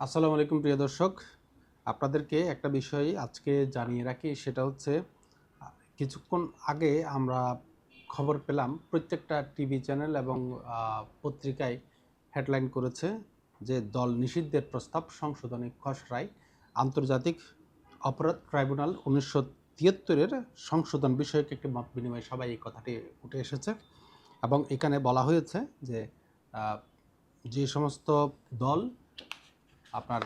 আসসালামু আলাইকুম, প্রিয় দর্শক। আপনাদেরকে একটা বিষয় আজকে জানিয়ে রাখি, সেটা হচ্ছে, কিছুক্ষণ আগে আমরা খবর পেলাম, প্রত্যেকটা টিভি চ্যানেল এবং পত্রিকায় হেডলাইন করেছে যে দল নিষিদ্ধের প্রস্তাব সংশোধনী খসড়ায় আন্তর্জাতিক অপরাধ ট্রাইব্যুনাল উনিশশো তিয়াত্তরের সংশোধন বিষয়ক একটি মত বিনিময় সবাই এই কথাটি উঠে এসেছে। এবং এখানে বলা হয়েছে যে যে সমস্ত দল আপনার,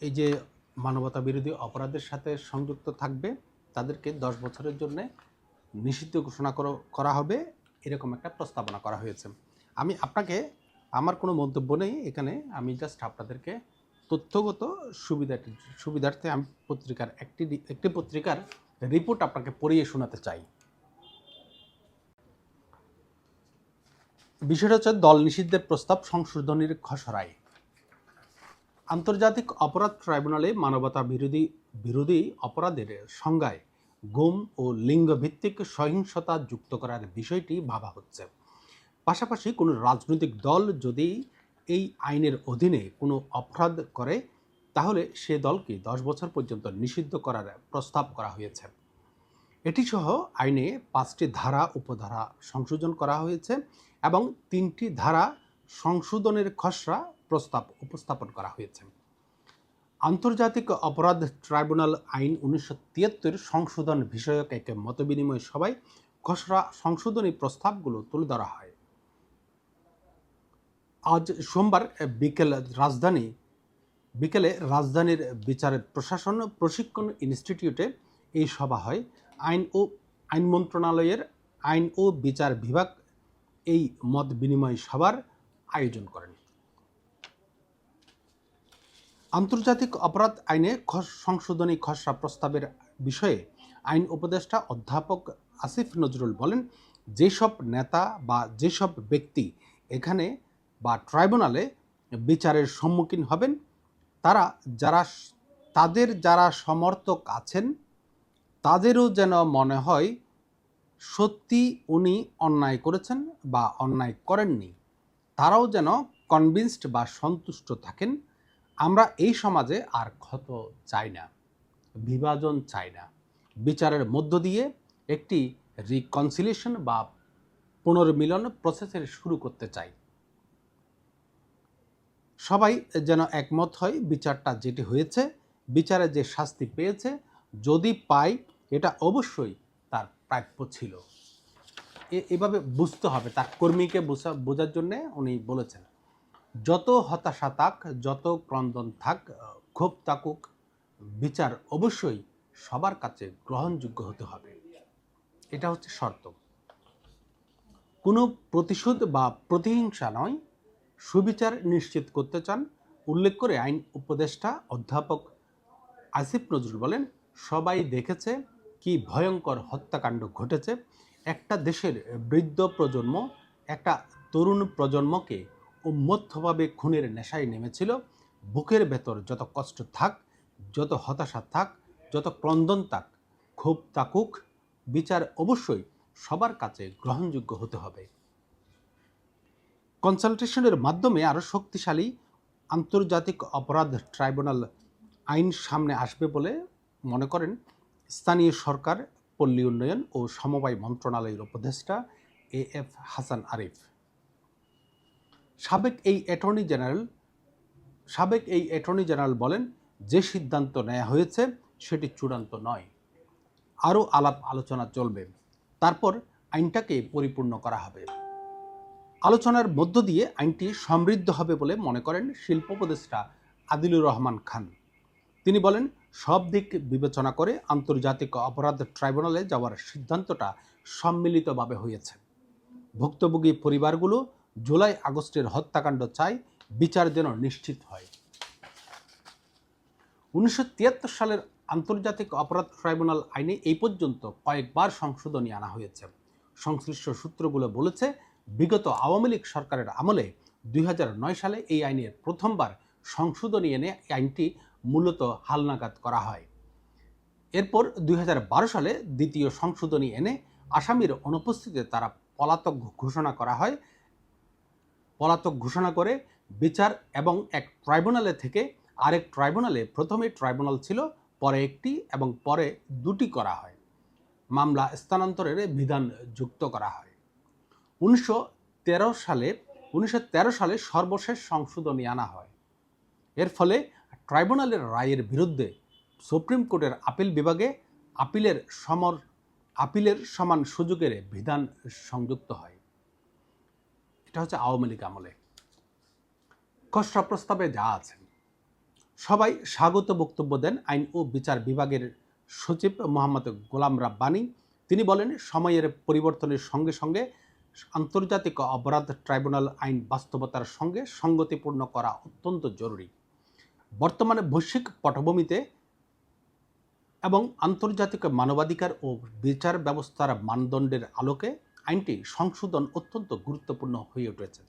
এই যে মানবতা বিরোধী অপরাধের সাথে সংযুক্ত থাকবে, তাদেরকে দশ বছরের জন্য নিষিদ্ধ ঘোষণা করো- হবে, এরকম একটা প্রস্তাবনা করা হয়েছে। আমি আপনাকে, আমার কোনো মন্তব্য নেই এখানে, আমি জাস্ট আপনাদেরকে তথ্যগত সুবিধাটি সুবিধার্থে আমি পত্রিকার একটি একটি পত্রিকার রিপোর্ট আপনাকে পড়িয়ে শোনাতে চাই। বিষয়টা হচ্ছে দল নিষিদ্ধের প্রস্তাব সংশোধনীর খসড়ায়। আন্তর্জাতিক অপরাধ ট্রাইব্যুনালে মানবতা বিরোধী বিরোধী অপরাধের সংজ্ঞায় গুম ও লিঙ্গভিত্তিক সহিংসতা যুক্ত করার বিষয়টি ভাবা হচ্ছে। পাশাপাশি কোনো রাজনৈতিক দল যদি এই আইনের অধীনে কোনো অপরাধ করে, তাহলে সে দলকে দশ বছর পর্যন্ত নিষিদ্ধ করার প্রস্তাব করা হয়েছে। এটি সহ আইনে পাঁচটি ধারা, উপধারা সংশোধন করা হয়েছে এবং তিনটি ধারা সংশোধনের খসড়া প্রস্তাব উপস্থাপন করা হয়েছে। আন্তর্জাতিক অপরাধ ট্রাইব্যুনাল আইন উনিশশো তিয়াত্তর সংশোধন বিষয়ক এক মতবিনিময় সভায় খসড়া সংশোধনী প্রস্তাবগুলো তুলে ধরা হয়। আজ সোমবার বিকেল রাজধানী, বিকেলে রাজধানীর বিচার প্রশাসন প্রশিক্ষণ ইনস্টিটিউটে এই সভা হয়। আইন ও আইন মন্ত্রণালয়ের আইন ও বিচার বিভাগ এই মত বিনিময় সভার আয়োজন করেন। আন্তর্জাতিক অপরাধ আইনে সংশোধনী খসড়া প্রস্তাবের বিষয়ে আইন উপদেষ্টা অধ্যাপক আসিফ নজরুল বলেন, যেসব নেতা বা যেসব ব্যক্তি এখানে বা ট্রাইব্যুনালে বিচারের সম্মুখীন হবেন, তারা যারা তাদের যারা সমর্থক আছেন, তাদেরও যেন মনে হয় সত্যি উনি অন্যায় করেছেন বা অন্যায় করেননি। তারাও যেন কনভিন্সড বা সন্তুষ্ট থাকেন আমরা এই সমাজে আর ক্ষত চাই না, বিভাজন চাই না। বিচারের মধ্য দিয়ে একটি রিকনসিলিয়েশন বা পুনর্মিলন প্রসেসের শুরু করতে চাই। সবাই যেন একমত হয় বিচারটা যেটি হয়েছে, বিচারে যে শাস্তি পেয়েছে, যদি পাই এটা অবশ্যই তার প্রাপ্য ছিল। এভাবে বুঝতে হবে, তার কর্মীকে বোঝা, বোঝার জন্যে উনি বলেছেন। যত হতাশা থাক, যত ক্রন্দন থাক, ক্ষোভ থাকুক, বিচার অবশ্যই সবার কাছে গ্রহণযোগ্য হতে হবে। এটা হচ্ছে শর্ত। কোনো প্রতিশোধ বা প্রতিহিংসা নয়। সুবিচার নিশ্চিত করতে চান। উল্লেখ করে আইন উপদেষ্টা অধ্যাপক আসিফ নজরুল বলেন, সবাই দেখেছে কি ভয়ঙ্কর হত্যাকাণ্ড ঘটেছে। একটা দেশের বৃদ্ধ প্রজন্ম, একটা তরুণ প্রজন্মকে উন্মত্তভাবে খুনের নেশায় নেমেছিল। বুকের ভেতর যত কষ্ট থাক, যত হতাশা থাক, যত ক্রন্দন থাক, ক্ষোভ তাকুক বিচার অবশ্যই সবার কাছে গ্রহণযোগ্য হতে হবে। কনসালটেশনের মাধ্যমে আরও শক্তিশালী আন্তর্জাতিক অপরাধ ট্রাইব্যুনাল আইন সামনে আসবে বলে মনে করেন স্থানীয় সরকার, পল্লী উন্নয়ন ও সমবায় মন্ত্রণালয়ের উপদেষ্টা এ এফ হাসান আরিফ। সাবেক এই অ্যাটর্নি জেনারেল, সাবেক এই অ্যাটর্নি জেনারেল বলেন, যে সিদ্ধান্ত নেওয়া হয়েছে সেটি চূড়ান্ত নয়। আরও আলাপ আলোচনা চলবে। তারপর আইনটাকে পরিপূর্ণ করা হবে। আলোচনার মধ্য দিয়ে আইনটি সমৃদ্ধ হবে বলে মনে করেন শিল্প উপদেষ্টা আদিলুর রহমান খান। তিনি বলেন, সব দিক বিবেচনা করে আন্তর্জাতিক অপরাধ ট্রাইব্যুনালে যাওয়ার সিদ্ধান্তটা সম্মিলিতভাবে হয়েছে। ভুক্তভোগী পরিবারগুলো জুলাই আগস্টের হত্যাকাণ্ড চাই বিচার যেন নিশ্চিত হয়। উনিশশো তিয়াত্তর সালের আন্তর্জাতিক অপরাধ ট্রাইব্যুনাল আইনে এই পর্যন্ত কয়েকবার সংশোধনী আনা হয়েছে। সংশ্লিষ্ট সূত্রগুলো বলেছে, বিগত আওয়ামী লীগ সরকারের আমলে দুই হাজার নয় সালে এই আইনের প্রথমবার সংশোধনী এনে আইনটি মূলত হালনাগাদ করা হয়। এরপর দুই হাজার বারো সালে দ্বিতীয় সংশোধনী এনে আসামির অনুপস্থিতিতে তারা পলাতক ঘোষণা করা হয় পলাতক ঘোষণা করে বিচার এবং এক ট্রাইব্যুনালে থেকে আরেক ট্রাইব্যুনালে প্রথমে ট্রাইব্যুনাল ছিল, পরে একটি এবং পরে দুটি করা হয়। মামলা স্থানান্তরের বিধান যুক্ত করা হয়। উনিশশো তেরো সালে, উনিশশো তেরো সালে সর্বশেষ সংশোধনী আনা হয়। এর ফলে ট্রাইব্যুনালের রায়ের বিরুদ্ধে সুপ্রিম কোর্টের আপিল বিভাগে আপিলের সমর আপিলের সমান সুযোগের বিধান সংযুক্ত হয়। এটা হচ্ছে আওয়ামী লীগ আমলে। খসড়া প্রস্তাবে যা আছে, সবাই স্বাগত বক্তব্য দেন আইন ও বিচার বিভাগের সচিব মোহাম্মদ গোলাম রাব্বানি। তিনি বলেন, সময়ের পরিবর্তনের সঙ্গে সঙ্গে আন্তর্জাতিক অপরাধ ট্রাইব্যুনাল আইন বাস্তবতার সঙ্গে সঙ্গতিপূর্ণ করা অত্যন্ত জরুরি। বর্তমানে বৈশ্বিক পটভূমিতে এবং আন্তর্জাতিক মানবাধিকার ও বিচার ব্যবস্থার মানদণ্ডের আলোকে আইনটি সংশোধন অত্যন্ত গুরুত্বপূর্ণ হয়ে উঠেছে।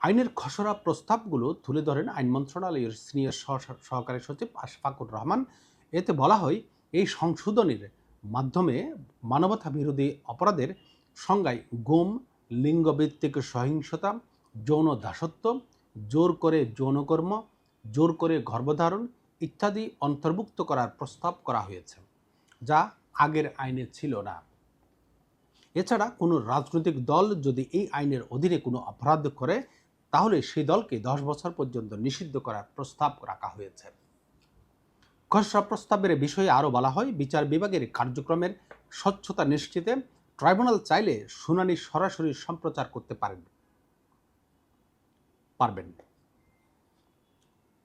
আইনের খসড়া প্রস্তাবগুলো তুলে ধরেন আইন মন্ত্রণালয়ের সিনিয়র সহকারী সচিব আশফাকুর রহমান। এতে বলা হয়, এই সংশোধনের মাধ্যমে মানবতা বিরোধী অপরাধের সংজ্ঞায় গুম, লিঙ্গভিত্তিক সহিংসতা, যৌন দাসত্ব, জোর করে যৌনকর্ম, জোর করে গর্ভধারণ ইত্যাদি অন্তর্ভুক্ত করার প্রস্তাব করা হয়েছে, যা আগের আইনে ছিল না। এছাড়া কোনো রাজনৈতিক দল যদি এই আইনের অধীনে কোনো অপরাধ করে, তাহলে সেই দলকে দশ বছর পর্যন্ত নিষিদ্ধ করার প্রস্তাব রাখা হয়েছে। খসড়া প্রস্তাবের বিষয়ে আরও বলা হয়, বিচার বিভাগের কার্যক্রমের স্বচ্ছতা নিশ্চিতে ট্রাইব্যুনাল চাইলে শুনানি সরাসরি সম্প্রচার করতে পারেন। পারবেন।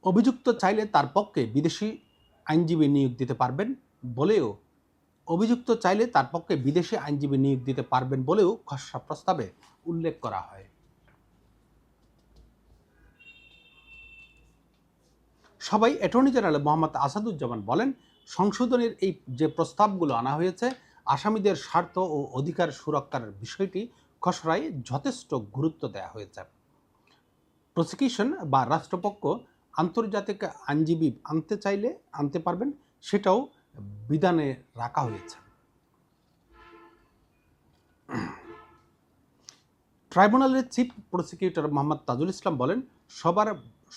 অভিযুক্ত চাইলে তার পক্ষে বিদেশি আইনজীবী নিয়োগ দিতে পারবেন বলেও অভিযুক্ত চাইলে তার পক্ষে বিদেশি আইনজীবী নিয়োগ দিতে পারবেন বলেও খসড়া প্রস্তাবে উল্লেখ করা হয়। সবাই অ্যাটর্নি জেনারেল মোহাম্মদ আসাদুজ্জামান বলেন, সংশোধনের এই যে প্রস্তাবগুলো আনা হয়েছে, আসামিদের স্বার্থ ও অধিকার সুরক্ষার বিষয়টি খসড়ায় যথেষ্ট গুরুত্ব দেওয়া হয়েছে। প্রসিকিউশন বা রাষ্ট্রপক্ষ আন্তর্জাতিক আইনজীবী আনতে চাইলে আনতে পারবেন, সেটাও বিধানে রাখা হয়েছে। ট্রাইব্যুনালের চিফ প্রসিকিউটর মোহাম্মদ তাজুল ইসলাম বলেন, সবার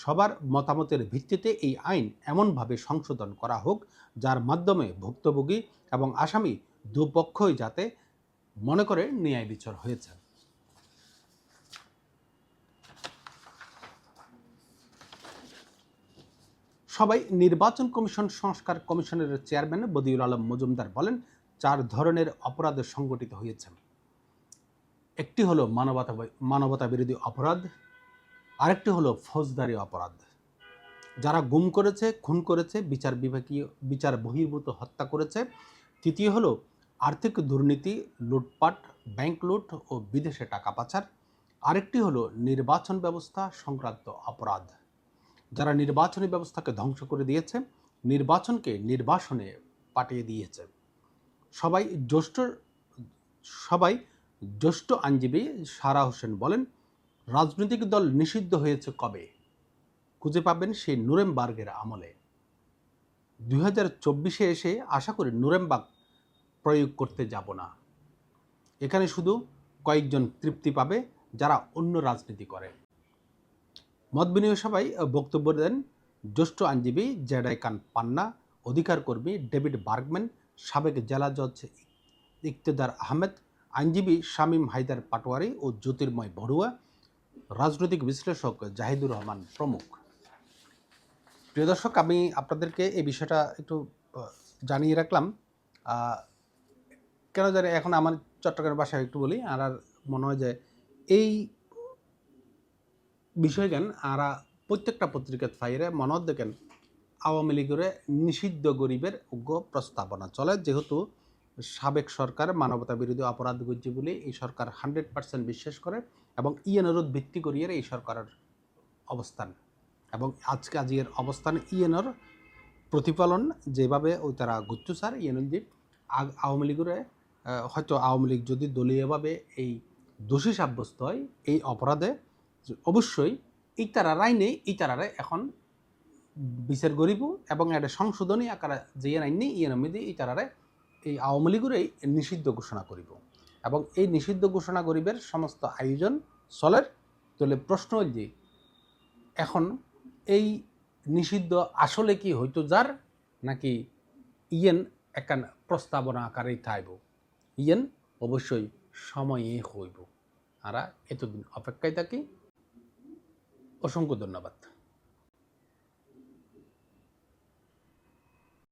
সবার মতামতের ভিত্তিতে এই আইন এমনভাবে সংশোধন করা হোক, যার মাধ্যমে ভুক্তভোগী এবং আসামি দুপক্ষই যাতে মনে করে ন্যায় বিচার হয়েছে। সবাই নির্বাচন কমিশন সংস্কার কমিশনের চেয়ারম্যান বদিউল আলম মজুমদার বলেন, চার ধরনের অপরাধ সংগঠিত হয়েছে। একটি হলো মানবতা মানবতা বিরোধী অপরাধ, আরেকটি হলো ফৌজদারি অপরাধ। যারা গুম করেছে, খুন করেছে, বিচার বিভাগীয়, বিচার বহির্ভূত হত্যা করেছে, তৃতীয় হলো আর্থিক দুর্নীতি, লুটপাট, ব্যাংক লুট ও বিদেশে টাকা পাচার। আরেকটি হলো নির্বাচন ব্যবস্থা সংক্রান্ত অপরাধ। যারা নির্বাচনী ব্যবস্থাকে ধ্বংস করে দিয়েছে, নির্বাচনকে নির্বাসনে পাঠিয়ে দিয়েছে। সবাই জ্যেষ্ঠ সবাই জ্যেষ্ঠ আইনজীবী সারা হোসেন বলেন, রাজনৈতিক দল নিষিদ্ধ হয়েছে কবে? খুঁজে পাবেন সেই নুরেমবার্গের আমলে। দুই হাজার চব্বিশে এসে আশা করি নুরেমবার্গ প্রয়োগ করতে যাব না। এখানে শুধু কয়েকজন তৃপ্তি পাবে যারা অন্য রাজনীতি করে। মত বিনিময় সভায় বক্তব্য দেন জ্যেষ্ঠ আইনজীবী জেডাই খান পান্না, অধিকার কর্মী ডেভিড বার্গম্যান, সাবেক জেলা জজ ইকতেদার আহমেদ, আইনজীবী শামীম হায়দার পাটোয়ারি ও জ্যোতির্ময় বড়ুয়া, রাজনৈতিক বিশ্লেষক জাহিদুর রহমান প্রমুখ। প্রিয় দর্শক, আমি আপনাদেরকে এই বিষয়টা একটু জানিয়ে রাখলাম। কেন জানি এখন আমার চট্টগ্রামের ভাষায় একটু বলি আর মনে হয় যে এই বিষয় কেন? আরা প্রত্যেকটা পত্রিকাত ফাইরে মনত দেখেন, আওয়ামী লীগের নিষিদ্ধ গরিবের উগ্র প্রস্তাবনা চলে। যেহেতু সাবেক সরকার মানবতা বিরোধী অপরাধ করছে বলে এই সরকার হান্ড্রেড পার্সেন্ট বিশ্বাস করে এবং ইএনএর ভিত্তি করিয়ে এই সরকারের অবস্থান। এবং আজকে আজিয়ের অবস্থান ইএনএর প্রতিফলন যেভাবে ওই তারা গুচ্ছু স্যার আগ- আওয়ামী লীগের হয়তো আওয়ামী লীগ যদি দলীয়ভাবে এই দোষী সাব্যস্ত হয় এই অপরাধে অবশ্যই এই আইনে নেই এই এখন বিচার করিব এবং একটা সংশোধনী আকারে যে আইন নেই এই অনুমতি এই এই আওয়ামী লীগেরই নিষিদ্ধ ঘোষণা করিব। এবং এই নিষিদ্ধ ঘোষণা গরিবের সমস্ত আয়োজন চলের। তাহলে প্রশ্ন হল যে এখন এই নিষিদ্ধ আসলে কি হয়তো যার, নাকি ইয়েন একান প্রস্তাবনা আকারেই থাইব? ইয়েন অবশ্যই সময়ে হইব। আর এতদিন অপেক্ষায় থাকি। অসংখ্য ধন্যবাদ।